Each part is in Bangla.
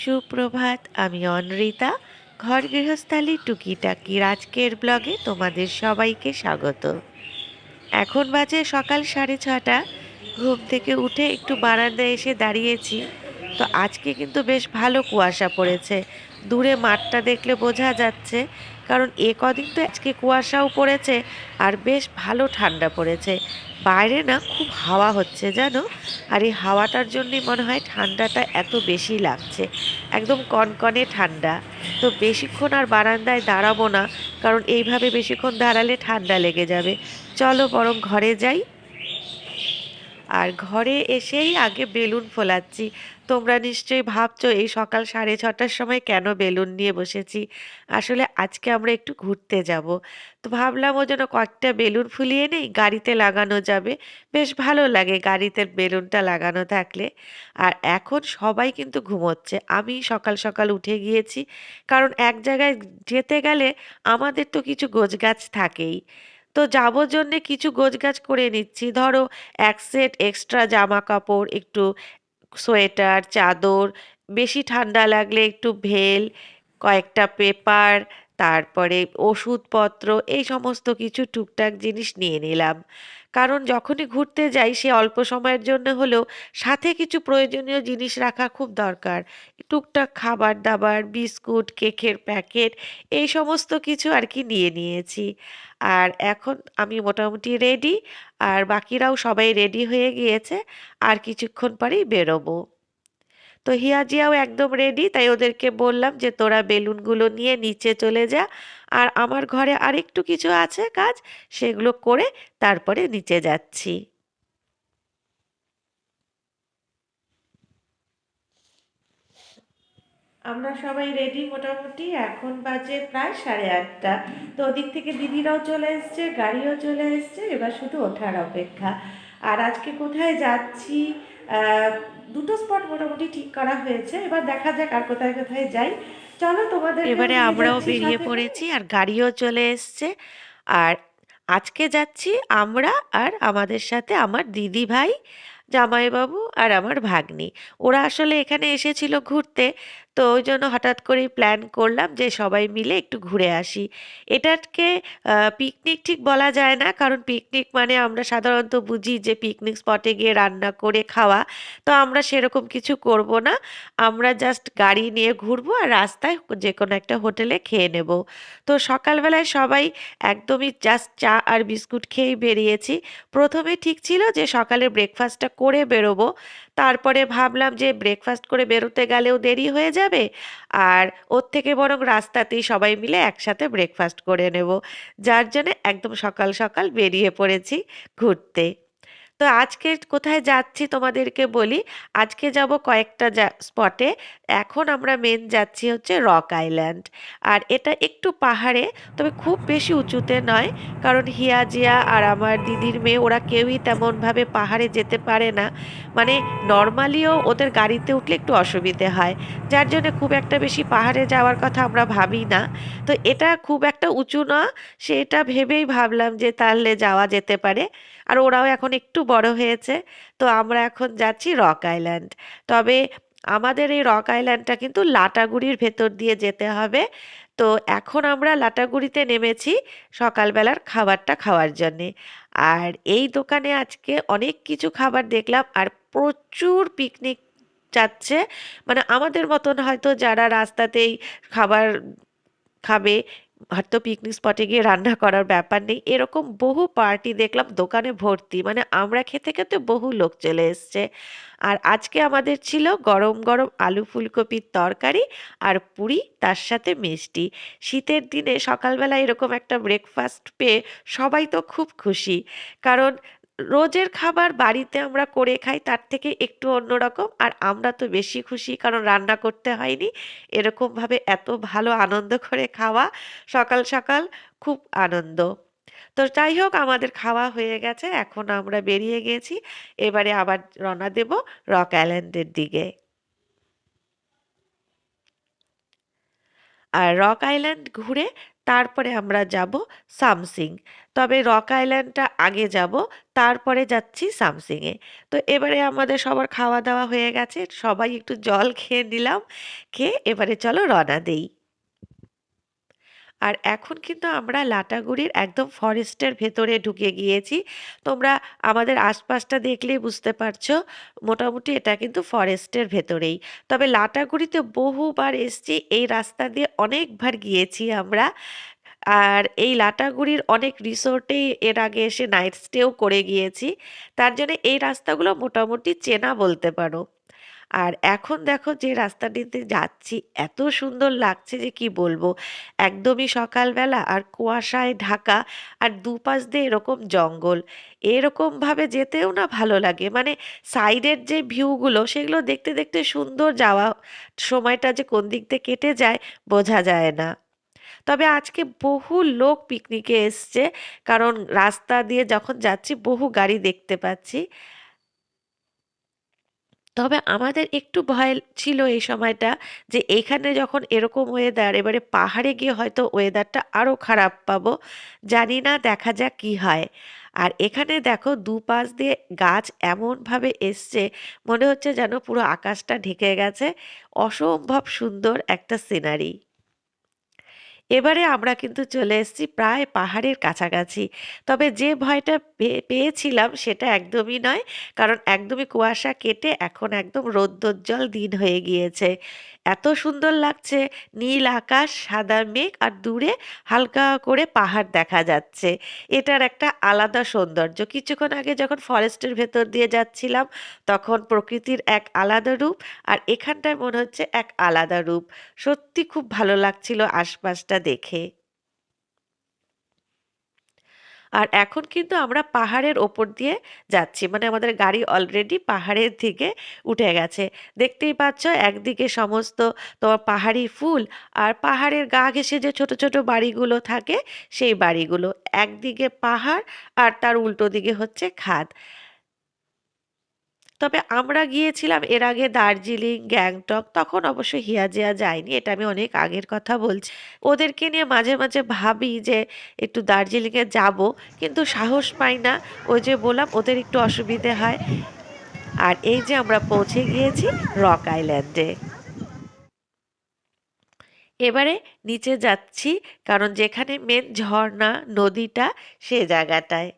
সুপ্রভাত, আমি অনরিতা ঘর গৃহস্থালী টুকিটাকি আজকের ব্লগে তোমাদের সবাইকে স্বাগত। এখন বাজে সকাল সাড়ে ছটা। ঘুম থেকে উঠে একটু বারান্দায় এসে দাঁড়িয়েছি। তো আজকে কিন্তু বেশ ভালো কুয়াশা পড়েছে। দূরে মাঠটা দেখলে বোঝা যাচ্ছে, কারণ এ কদিন তো আজকে কুয়াশাও পড়েছে আর বেশ ভালো ঠান্ডা পড়েছে। বাইরে না খুব হাওয়া হচ্ছে, জানো? আর এই হাওয়াটার জন্যই মনে হয় ঠান্ডাটা এত বেশি লাগছে। একদম কনকনে ঠান্ডা। তো বেশিক্ষণ আর বারান্দায় দাঁড়াবো না, কারণ এইভাবে বেশিক্ষণ দাঁড়ালে ঠান্ডা লেগে যাবে। চলো বরং ঘরে যাই। আর ঘরে এসেই আগে বেলুন ফোলাচ্ছি। তোমরা নিশ্চয়ই ভাবছ এই সকাল সাড়ে ছটার সময় কেন বেলুন নিয়ে বসেছি? আসলে আজকে আমরা একটু ঘুরতে যাব। তো ভাবলাম ও যেন কয়েকটা বেলুন ফুলিয়ে নেই, গাড়িতে লাগানো যাবে। বেশ ভালো লাগে গাড়িতে বেলুনটা লাগানো থাকলে। আর এখন সবাই কিন্তু ঘুমোচ্ছে। আমি সকাল সকাল উঠে গিয়েছি। কারণ এক জায়গায় যেতে গেলে আমাদের তো কিছু গোছগাছ থাকেই। তো যাব জন্যে কিছু গোছগাছ করে নিচ্ছি। ধরো এক সেট এক্সট্রা জামা কাপড় একটু সোয়েটার চাদর বেশি ঠান্ডা লাগলে একটু ভেল কয়েকটা পেপার তারপরে ওষুধপত্র, এই সমস্ত কিছু টুকটাক জিনিস নিয়ে নিলাম। কারণ যখনই ঘুরতে যাই, সে অল্প সময়ের জন্য হলেও সাথে কিছু প্রয়োজনীয় জিনিস রাখা খুব দরকার। টুকটাক খাবার দাবার বিস্কুট, কেকের প্যাকেট, এই সমস্ত কিছু আর কি নিয়ে নিয়েছি। আর এখন আমি মোটামুটি রেডি, আর বাকিরাও সবাই রেডি হয়ে গিয়েছে, আর কিছুক্ষণ পরেই বেরোবো। তো হিয়াজিয়াও একদম রেডি তাই ওদেরকে বললাম যে তোরা বেলুনগুলো নিয়ে নিচে চলে যা। আর আমার ঘরে আরেকটু কিছু আছে কাজ, সেগুলো করে তারপরে নিচে যাচ্ছি। আমরা সবাই রেডি মোটামুটি, এখন বাজে প্রায় সাড়ে আটটা। তো ওদিক থেকে দিদিরাও চলে এসছে, গাড়িও চলে এসছে, এবার শুধু ওঠার অপেক্ষা। আর আজকে কোথায় যাচ্ছি? দুটো স্পট মোটামুটি ঠিক করা হয়েছে। এবার দেখা যাক আর কোথায় কোথায় যাই। চলো তোমাদের এবারে আমরাও বেরিয়ে পড়েছি আর গাড়িও চলে এসছে। আর আজকে যাচ্ছি আমরা আর আমাদের সাথে আমার দিদি ভাই জামাইবাবু আর আমার ভাগ্নি। ওরা আসলে এখানে এসেছিল ঘুরতে। তো ওই জন্য হঠাৎ করেই প্ল্যান করলাম যে সবাই মিলে একটু ঘুরে আসি। এটাকে পিকনিক ঠিক বলা যায় না, কারণ পিকনিক মানে আমরা সাধারণত বুঝি যে পিকনিক স্পটে গিয়ে রান্না করে খাওয়া। তো আমরা সেরকম কিছু করব না। আমরা জাস্ট গাড়ি নিয়ে ঘুরবো আর রাস্তায় যে কোনো একটা হোটেলে খেয়ে নেব। তো সকালবেলায় সবাই একদমই জাস্ট চা আর বিস্কুট খেয়েই বেরিয়েছি। প্রথমে ঠিক ছিল যে সকালে ব্রেকফাস্টটা করে বেরোবো। তারপরে ভাবলাম যে ব্রেকফাস্ট করে বেরোতে গেলেও দেরি হয়ে যাবে। আর ওর থেকে বরং রাস্তাতেই সবাই মিলে একসাথে ব্রেকফাস্ট করে নেব। যার জন্য একদম সকাল সকাল বেরিয়ে পড়েছি ঘুরতে। তো আজকে কোথায় যাচ্ছি তোমাদেরকে বলি, আজকে যাব কয়েকটা স্পটে এখন আমরা মেন যাচ্ছি হচ্ছে রক আইল্যান্ড আর এটা একটু পাহাড়ে, তবে খুব বেশি উঁচুতে নয়, কারণ হিয়াজিয়া আর আমার দিদির মেয়ে, ওরা কেউই তেমনভাবে পাহাড়ে যেতে পারে না। মানে নর্মালিও ওদের গাড়িতে উঠলে একটু অসুবিধে হয়। যার জন্য খুব একটা বেশি পাহাড়ে যাওয়ার কথা আমরা ভাবি না। তো এটা খুব একটা উঁচু না, সেটা ভেবেই ভাবলাম যে তাহলে যাওয়া যেতে পারে। আর ওরাও এখন একটু বড় হয়েছে। তো আমরা এখন যাচ্ছি রক আইল্যান্ড। তবে আমাদের এই রক আইল্যান্ডটা কিন্তু লাটাগুড়ির ভেতর দিয়ে যেতে হবে। তো এখন আমরা লাটাগুড়িতে নেমেছি সকালবেলার খাবারটা খাওয়ার জন্যে। আর এই দোকানে আজকে অনেক কিছু খাবার দেখলাম আর প্রচুর পিকনিক যাচ্ছে। মানে আমাদের মতন হয়তো যারা রাস্তাতেই খাবার খাবে হয়তো পিকনিক স্পটে গিয়ে রান্না করার ব্যাপার নেই। এরকম বহু পার্টি দেখলাম, দোকানে ভর্তি মানে আমরা খেতে খেতে বহু লোক চলে এসছে। আর আজকে আমাদের ছিল গরম গরম আলু ফুলকপির তরকারি আর পুরি, তার সাথে মিষ্টি। শীতের দিনে সকালবেলা এরকম একটা ব্রেকফাস্ট পেয়ে সবাই তো খুব খুশি। কারণ রোজের খাবার বাড়িতে আমরা করে খাই, তার থেকে একটু অন্যরকম আর আমরা তো বেশি খুশি, কারণ রান্না করতে হয়নি। এরকমভাবে এত ভালো আনন্দ করে খাওয়া, সকাল সকাল খুব আনন্দ। তো যাই হোক, আমাদের খাওয়া হয়ে গেছে, এখন আমরা বেরিয়ে গেছি। এবারে আবার রওনা দেব রক আইল্যান্ডের দিকে। আর রক আইল্যান্ড ঘুরে তারপরে আমরা যাব সামসিং। তবে রক আইল্যান্ডটা আগে যাব, তারপরে যাচ্ছি সামসিংয়ে তো এবারে আমাদের সবার খাওয়া দাওয়া হয়ে গেছে, সবাই একটু জল খেয়ে নিলাম, খেয়ে এবারে চলো রওনা দেই। আর এখন কিন্তু আমরা লাটাগুড়ির একদম ফরেস্টের ভেতরে ঢুকে গিয়েছি। তোমরা আমাদের আশপাশটা দেখলেই বুঝতে পারছ, মোটামুটি এটা কিন্তু ফরেস্টের ভেতরেই। তবে লাটাগুড়িতে বহুবার এসছি, এই রাস্তা দিয়ে অনেকবার গিয়েছি আমরা। আর এই লাটাগুড়ির অনেক রিসোর্টেই এর আগে এসে নাইট স্টেও করে গিয়েছি। তার জন্য এই রাস্তাগুলো মোটামুটি চেনা বলতে পারো। আর এখন দেখো যে রাস্তাটিতে যাচ্ছি, এত সুন্দর লাগছে যে কি বলব? একদমই সকালবেলা আর কুয়াশায় ঢাকা আর দুপাশ দিয়ে এরকম জঙ্গল। এরকমভাবে যেতেও না ভালো লাগে। মানে সাইডের যে ভিউগুলো, সেগুলো দেখতে দেখতে সুন্দর যাওয়া সময়টা যে কোন দিক দিয়ে কেটে যায়, বোঝা যায় না। তবে আজকে বহু লোক পিকনিকে এসছে, কারণ রাস্তা দিয়ে যখন যাচ্ছি, বহু গাড়ি দেখতে পাচ্ছি। তবে আমাদের একটু ভয় ছিল এই সময়টা যে এখানে যখন এরকম ওয়েদার এবারে পাহাড়ে গিয়ে হয়তো ওয়েদারটা আরও খারাপ পাবো। জানি না, দেখা যাক কি হয়। আর এখানে দেখো দুপাশ দিয়ে গাছ এমনভাবে এসছে, মনে হচ্ছে যেন পুরো আকাশটা ঢেকে গেছে। অসম্ভব সুন্দর একটা সিনারি এবারে আমরা কিন্তু চলে এসেছি প্রায় পাহাড়ের কাছাকাছি। তবে যে ভয়টা পেয়েছিলাম সেটা একদমই নয়, কারণ একদমই কুয়াশা কেটে এখন একদম রৌদ্রোজ্জ্বল দিন হয়ে গিয়েছে। এত সুন্দর লাগছে। নীল আকাশ, সাদা মেঘ আর দূরে হালকা করে পাহাড় দেখা যাচ্ছে। এটার একটা আলাদা সৌন্দর্য। কিছুক্ষণ আগে যখন ফরেস্টের ভেতর দিয়ে যাচ্ছিলাম, তখন প্রকৃতির এক আলাদা রূপ আর এখানটায় মনে হচ্ছে এক আলাদা রূপ। সত্যি খুব ভালো লাগছিল আশপাশটা দেখে। আর এখন কিন্তু আমরা পাহাড়ের ওপর দিয়ে যাচ্ছি। মানে আমাদের গাড়ি অলরেডি পাহাড়ের দিকে উঠে গেছে। দেখতেই পাচ্ছ একদিকে সমস্ত তোমার পাহাড়ি ফুল আর পাহাড়ের গা ঘেসে যে ছোট ছোট বাড়িগুলো থাকে সেই বাড়িগুলো। একদিকে পাহাড় আর তার উল্টো দিকে হচ্ছে খাদ। তবে আমরা গিয়েছিলাম এর আগে দার্জিলিং, গ্যাংটক, তখন অবশ্য হিয়াজিয়া যায়নি, এটা আমি অনেক আগের কথা বলছি। ওদেরকে নিয়ে মাঝে মাঝে ভাবি যে একটু দার্জিলিংয়ে যাব, কিন্তু সাহস পাই না, ওই যে বললাম ওদের একটু অসুবিধে হয়। আর এই যে আমরা পৌঁছে গিয়েছি রক আইল্যান্ডে। এবারে নিচে যাচ্ছি, কারণ যেখানে মেন ঝর্ণা, নদীটা সে জায়গাটায়।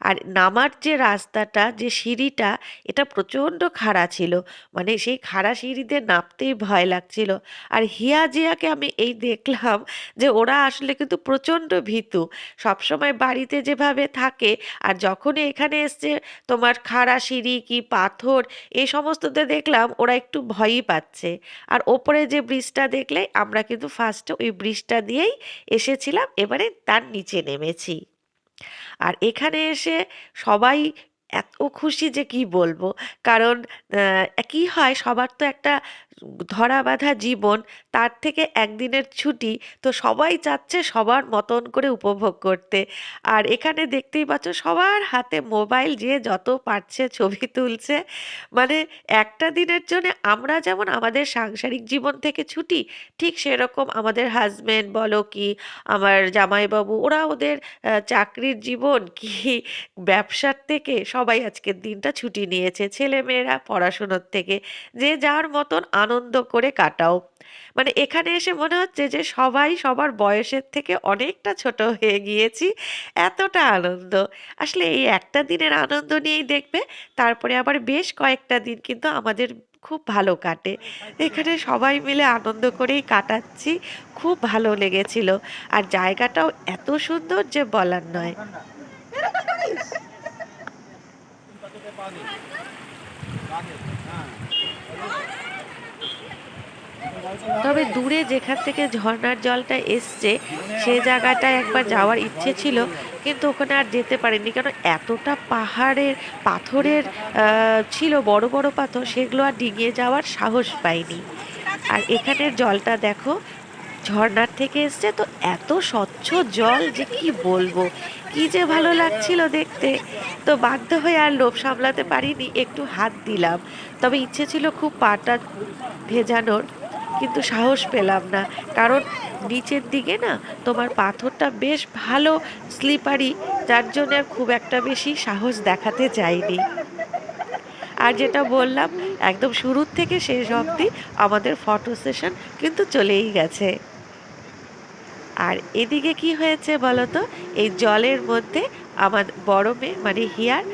আর নামার যে রাস্তাটা, যে সিঁড়িটা, এটা প্রচণ্ড খাড়া ছিল। মানে সেই খাড়া সিঁড়িতে নামতেই ভয় লাগছিল। আর হিয়া জিয়াকে আমি এই দেখলাম যে ওরা আসলে কিন্তু প্রচণ্ড ভীতু। সবসময় বাড়িতে যেভাবে থাকে আর যখনই এখানে এসছে তোমার খাড়া সিঁড়ি কি পাথর, এই সমস্ততে দেখলাম ওরা একটু ভয়ই পাচ্ছে। আর ওপরে যে ব্রিজটা দেখলে আমরা কিন্তু ফার্স্টে ওই ব্রিজটা দিয়েই এসেছিলাম। এবারে তার নিচে নেমেছি। আর এখানে এসে সবাই এত খুশি যে কি বলব? কারণ কি হয় সবার তো একটা ধরা বাঁধা জীবন, তার থেকে একদিনের ছুটি, তো সবাই চাচ্ছে সবার মতন করে উপভোগ করতে। আর এখানে দেখতেই পাচ্ছ সবার হাতে মোবাইল যে যত পারছে ছবি তুলছে। মানে একটা দিনের জন্য আমরা যেমন আমাদের সাংসারিক জীবন থেকে ছুটি, ঠিক সেরকম আমাদের হাজব্যান্ড বলো কি, আমার জামাইবাবু, ওরা ওদের চাকরির জীবন কি ব্যবসার থেকে সবাই আজকের দিনটা ছুটি নিয়েছে, ছেলেমেয়েরা পড়াশুনোর থেকে। যে যার মতন আনন্দ করে কাটাও। মানে এখানে এসে মনে হচ্ছে যে সবাই সবার বয়সের থেকে অনেকটা ছোট হয়ে গিয়েছি। এতটা আনন্দ। আসলে এই একটা দিনের আনন্দ নিয়েই দেখবে, তারপরে আবার বেশ কয়েকটা দিন কিন্তু আমাদের খুব ভালো কাটে। এখানে সবাই মিলে আনন্দ করেই কাটাচ্ছি। খুব ভালো লেগেছিল। আর জায়গাটাও এত সুন্দর যে বলার নয়। তবে দূরে যেখান থেকে ঝর্ণার জলটা এসছে, সে জায়গাটায় একবার যাওয়ার ইচ্ছে ছিল, কিন্তু ওখানে আর যেতে পারিনি কারণ এতটা পাহাড়ের, পাথরের ছিল বড় বড় পাথর, সেগুলো আর ডিঙিয়ে যাওয়ার সাহস পাইনি। আর এখানের জলটা দেখো ঝর্ণার থেকে এসছে, তো এত স্বচ্ছ জল যে কি বলব? কি যে ভালো লাগছিল দেখতে। তো বাধ্য হয়ে আর লোভ সামলাতে পারিনি, একটু হাত দিলাম। তবে ইচ্ছে ছিল খুব পাটা ভেজানোর, কিন্তু সাহস পেলাম না। কারণ নিচের দিকে না, তোমার পাথরটা বেশ ভালো স্লিপারি যার জন্য আর খুব একটা বেশি সাহস দেখাতে চাইনি। আর যেটা বললাম, একদম শুরুর থেকে শেষ অবধি আমাদের ফটো সেশন কিন্তু চলেই গেছে। আর এদিকে কি হয়েছে বলতো? এই জলের মধ্যে আমার বড় মেয়ে মানে হিয়ার,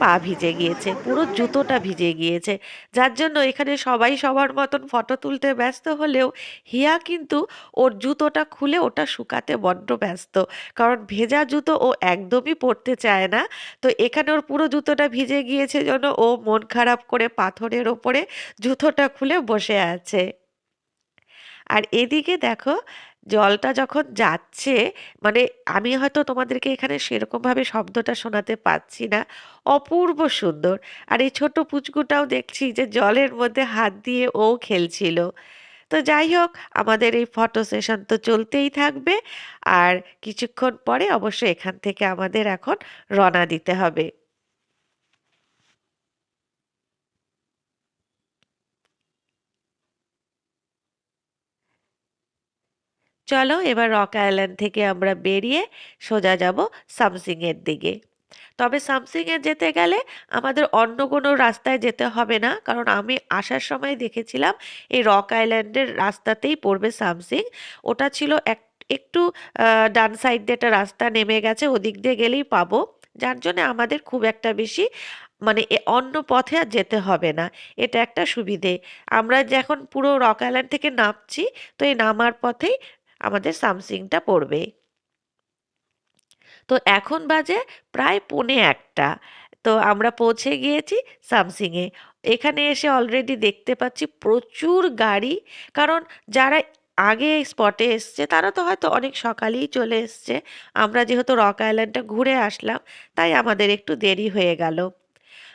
পা ভিজে গিয়েছে, পুরো জুতোটা ভিজে গিয়েছে। যার জন্য এখানে সবাই সবার মতন ফটো তুলতে ব্যস্ত হলেও হিয়া কিন্তু ওর জুতোটা খুলে ওটা শুকাতে বড্ড ব্যস্ত। কারণ ভেজা জুতো ও একদমই পরতে চায় না। তো এখানে ওর পুরো জুতোটা ভিজে গিয়েছে যেন ও মন খারাপ করে পাথরের ওপরে জুতোটা খুলে বসে আছে। আর এদিকে দেখো জলটা যখন যাচ্ছে মানে আমি হয়তো তোমাদেরকে এখানে সেরকমভাবে শব্দটা শোনাতে পাচ্ছি না। অপূর্ব সুন্দর। আর এই ছোট পুচকুটাও দেখছি যে জলের মধ্যে হাত দিয়ে ও খেলছিল। তো যাই হোক, আমাদের এই ফটো সেশন তো চলতেই থাকবে। আর কিছুক্ষণ পরে অবশ্য এখান থেকে আমাদের এখন রওনা দিতে হবে। চলো এবার রক আইল্যান্ড থেকে আমরা বেরিয়ে সোজা যাব সামসিংয়ের দিকে। তবে সামসিংয়ে যেতে গেলে আমাদের অন্য কোনো রাস্তায় যেতে হবে না, কারণ আমি আসার সময় দেখেছিলাম এই রক আইল্যান্ডের রাস্তাতেই পড়বে সামসিং। ওটা ছিল এক, একটু ডান সাইড দিয়ে একটা রাস্তা নেমে গেছে, ওদিক দিয়ে গেলেই পাবো। যার জন্য আমাদের খুব একটা বেশি মানে অন্য পথে আর যেতে হবে না। এটা একটা সুবিধে। আমরা যখন পুরো রক আইল্যান্ড থেকে নামছি, তো এই নামার পথেই আমাদের সামসিংটা পড়বে। তো এখন বাজে প্রায় পৌনে একটা। তো আমরা পৌঁছে গিয়েছি সামসিংয়ে। এখানে এসে অলরেডি দেখতে পাচ্ছি প্রচুর গাড়ি। কারণ যারা আগে স্পটে এসছে, তারা তো হয়তো অনেক সকালেই চলে এসছে। আমরা যেহেতু রক আইল্যান্ডটা ঘুরে আসলাম, তাই আমাদের একটু দেরি হয়ে গেল।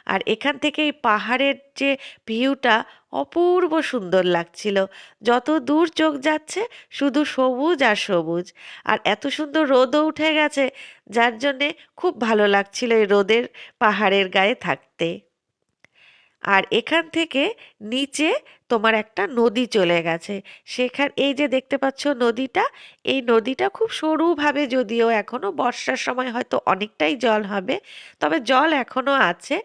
আর এখান থেকে এই পাহাড়ের যে ভিউটা অপূর্ব সুন্দর লাগছিল। যত দূর চোখ যাচ্ছে শুধু সবুজ আর সবুজ। আর এত সুন্দর রোদও উঠে গেছে, যার জন্যে খুব ভালো লাগছিল এই রোদের পাহাড়ের গায়ে থাকতে। আর এখান থেকে নিচে তোমার একটা নদী চলে গেছে। সেখান, এই যে দেখতে পাচ্ছ নদীটা, এই নদীটা খুব সরুভাবে যদিও এখনও বর্ষার সময় হয়তো অনেকটাই জল হবে, তবে জল এখনও আছে।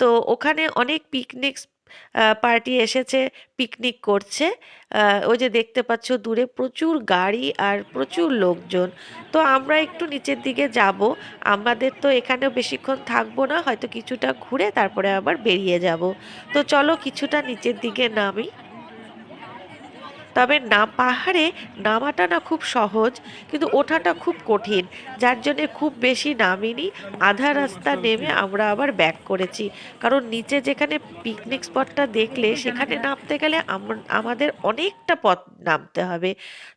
তো ওখানে অনেক পিকনিক পার্টি এসেছে পিকনিক করছে। ওই যে দেখতে পাচ্ছ দূরে প্রচুর গাড়ি আর প্রচুর লোকজন। তো আমরা একটু নিচের দিকে যাব। আমাদের তো এখানে বেশিক্ষণ থাকব না, হয়তো কিছুটা ঘুরে তারপরে আবার বেরিয়ে যাব। তো চলো কিছুটা নিচের দিকে নামি। তবে না, পাহাড়ে নামাটা না খুব সহজ, কিন্তু ওঠাটা খুব কঠিন। যার জন্যে খুব বেশি নামিনি। আধা রাস্তা নেমে আমরা আবার ব্যাক করেছি। কারণ নিচে যেখানে পিকনিক স্পটটা দেখলে, সেখানে নামতে গেলে আম- আমাদের অনেকটা পথ নামতে হবে।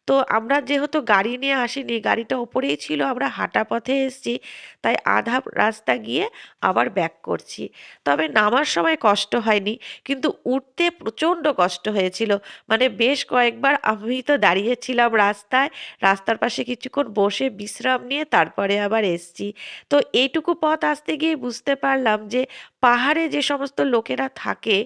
তো আমরা যেহেতু গাড়ি নিয়ে আসিনি, গাড়িটা ওপরেই ছিল, আমরা হাঁটা পথে এসেছি, তাই আধা রাস্তা গিয়ে আবার ব্যাক করছি। তবে নামার সময় কষ্ট হয়নি, কিন্তু উঠতে প্রচণ্ড কষ্ট হয়েছিল। মানে বেশ কয়েকবার, আমি তো দাঁড়িয়েছিলাম রাস্তায়, রাস্তার পাশে কিছুক্ষণ বসে বিশ্রাম নিয়ে তারপরে আবার এসছি। তো এইটুকু পথ আসতে গিয়ে বুঝতে পারলাম যে, পাহাড়ে যে সমস্ত লোকেরা থাকে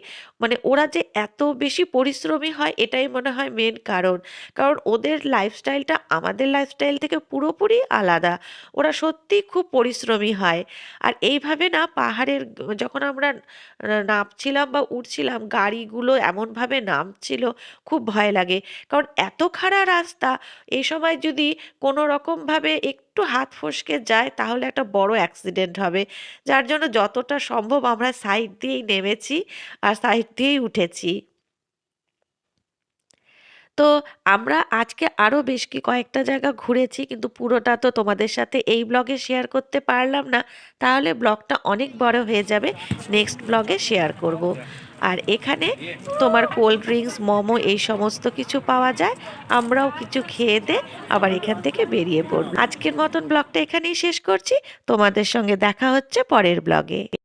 মানে ওরা যে এত বেশি পরিশ্রমী হয়, এটাই মনে হয় মেন কারণ। কারণ ওদের লাইফস্টাইলটা আমাদের লাইফস্টাইল থেকে পুরোপুরি আলাদা। ওরা সত্যিই খুব পরিশ্রমী হয়। আর এইভাবে না, পাহাড়ের যখন আমরা নামছিলাম বা উঠছিলাম গাড়িগুলো এমনভাবে নামছিল, খুব ভয় লাগে। কারণ এত খাড়া রাস্তা, এই সময় যদি কোনো রকমভাবে একটু হাত ফসকে যায়, তাহলে একটা বড় অ্যাক্সিডেন্ট হবে। যার জন্য যতটা সম্ভব আমরা সাইড দিয়েই নেমেছি আর সাইড দিয়েই উঠেছি। তো আমরা আজকে আরও বেশ কি কয়েকটা জায়গা ঘুরেছি, কিন্তু পুরোটা তো তোমাদের সাথে এই ব্লগে শেয়ার করতে পারলাম না। তাহলে ব্লগটা অনেক বড় হয়ে যাবে। নেক্সট ব্লগে শেয়ার করব। আর এখানে তোমার কোল্ড ড্রিঙ্কস, মোমো এই সমস্ত কিছু পাওয়া যায়। আমরাও কিছু খেয়ে দে, আবার এখান থেকে বেরিয়ে পড়ব। আজকের মতন ব্লগটা এখানেই শেষ করছি। তোমাদের সঙ্গে দেখা হচ্ছে পরের ব্লগে।